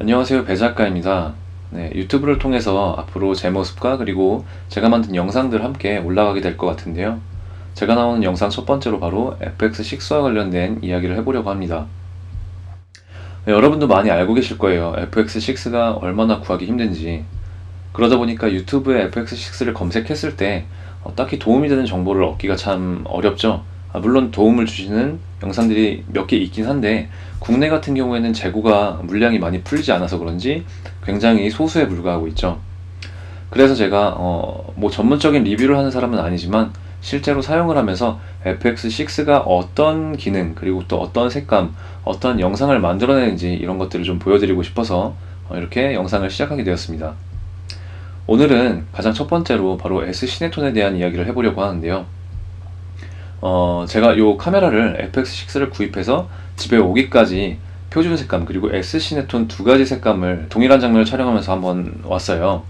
안녕하세요 배 작가입니다. 네, 유튜브를 통해서 앞으로 제 모습과 그리고 제가 만든 영상들 함께 올라가게 될 것 같은데요. 제가 나오는 영상 첫 번째로 바로 FX6와 관련된 이야기를 해보려고 합니다. 네, 여러분도 많이 알고 계실 거예요. FX6가 얼마나 구하기 힘든지. 그러다 보니까 유튜브에 FX6를 검색했을 때 어, 딱히 도움이 되는 정보를 얻기가 참 어렵죠. 아, 물론 도움을 주시는 영상들이 몇 개 있긴 한데 국내 같은 경우에는 재고가 물량이 많이 풀리지 않아서 그런지 굉장히 소수에 불과하고 있죠. 그래서 제가 어, 뭐 전문적인 리뷰를 하는 사람은 아니지만 실제로 사용을 하면서 FX6가 어떤 기능 그리고 또 어떤 색감 어떤 영상을 만들어내는지 이런 것들을 좀 보여드리고 싶어서 어, 이렇게 영상을 시작하게 되었습니다. 오늘은 가장 첫 번째로 바로 S 시네톤에 대한 이야기를 해보려고 하는데요. 어, 제가 요 카메라를 FX6를 구입해서 집에 오기까지 표준 색감 그리고 S 시네톤 두 가지 색감을 동일한 장면을 촬영하면서 한번 왔어요.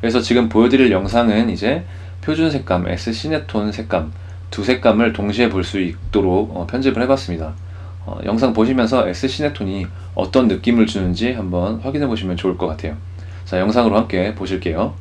그래서 지금 보여드릴 영상은 이제 표준 색감, S 시네톤 색감 두 색감을 동시에 볼 수 있도록 어, 편집을 해봤습니다. 어, 영상 보시면서 S 시네톤이 어떤 느낌을 주는지 한번 확인해 보시면 좋을 것 같아요. 자, 영상으로 함께 보실게요.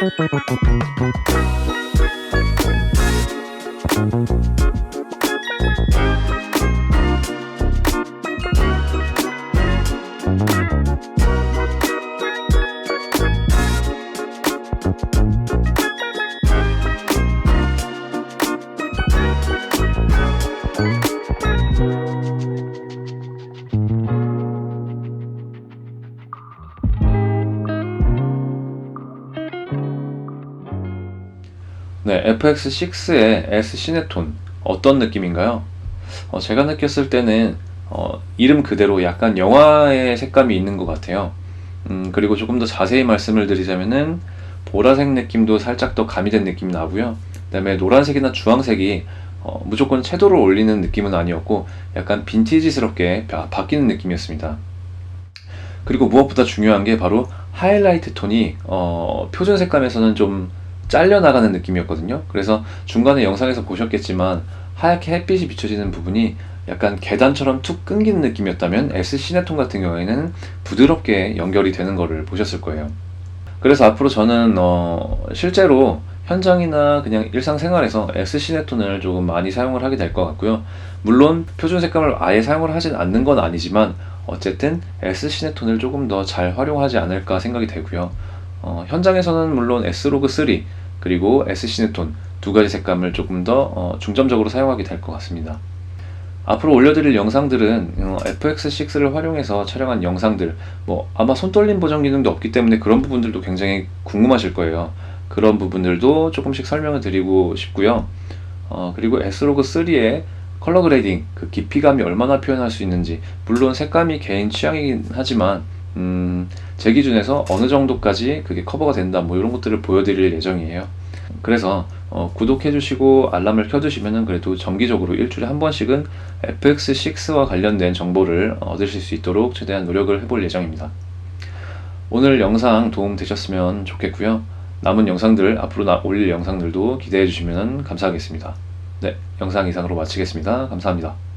Thank you. 네, FX6의 S 시네톤 어떤 느낌인가요? 어, 제가 느꼈을 때는 어, 이름 그대로 약간 영화의 색감이 있는 것 같아요. 음, 그리고 조금 더 자세히 말씀을 드리자면은 보라색 느낌도 살짝 더 가미된 느낌이 나고요. 그다음에 노란색이나 주황색이 어, 무조건 채도를 올리는 느낌은 아니었고 약간 빈티지스럽게 바, 바뀌는 느낌이었습니다. 그리고 무엇보다 중요한 게 바로 하이라이트 톤이 어, 표준 색감에서는 좀 잘려나가는 느낌이었거든요. 그래서 중간에 영상에서 보셨겠지만 하얗게 햇빛이 비춰지는 부분이 약간 계단처럼 툭 끊기는 느낌이었다면 S 시네톤 같은 경우에는 부드럽게 연결이 되는 것을 보셨을 거예요. 그래서 앞으로 저는 어, 실제로 현장이나 그냥 일상생활에서 S 시네톤을 조금 많이 사용을 하게 될 것 같고요. 물론 표준 색감을 아예 사용을 하진 않는 건 아니지만 어쨌든 S 시네톤을 조금 더 잘 활용하지 않을까 생각이 되고요. 어, 현장에서는 물론 S로그 3 그리고 S 시네톤 두 가지 색감을 조금 더 어, 중점적으로 사용하게 될 것 같습니다. 앞으로 올려드릴 영상들은 어, FX6를 활용해서 촬영한 영상들, 뭐 아마 손떨림 보정 기능도 없기 때문에 그런 부분들도 굉장히 궁금하실 거예요. 그런 부분들도 조금씩 설명을 드리고 싶고요. 어, 그리고 S로그 3의 컬러 그레이딩, 그 깊이감이 얼마나 표현할 수 있는지, 물론 색감이 개인 취향이긴 하지만 음, 제 기준에서 어느 정도까지 그게 커버가 된다 뭐 이런 것들을 보여드릴 예정이에요. 그래서 어, 구독해주시고 알람을 켜두시면은 그래도 정기적으로 일주일에 한 번씩은 FX6와 관련된 정보를 얻으실 수 있도록 최대한 노력을 해볼 예정입니다. 오늘 영상 도움 되셨으면 좋겠고요. 남은 영상들 앞으로 나 올릴 영상들도 기대해 주시면 감사하겠습니다. 네, 영상 이상으로 마치겠습니다. 감사합니다.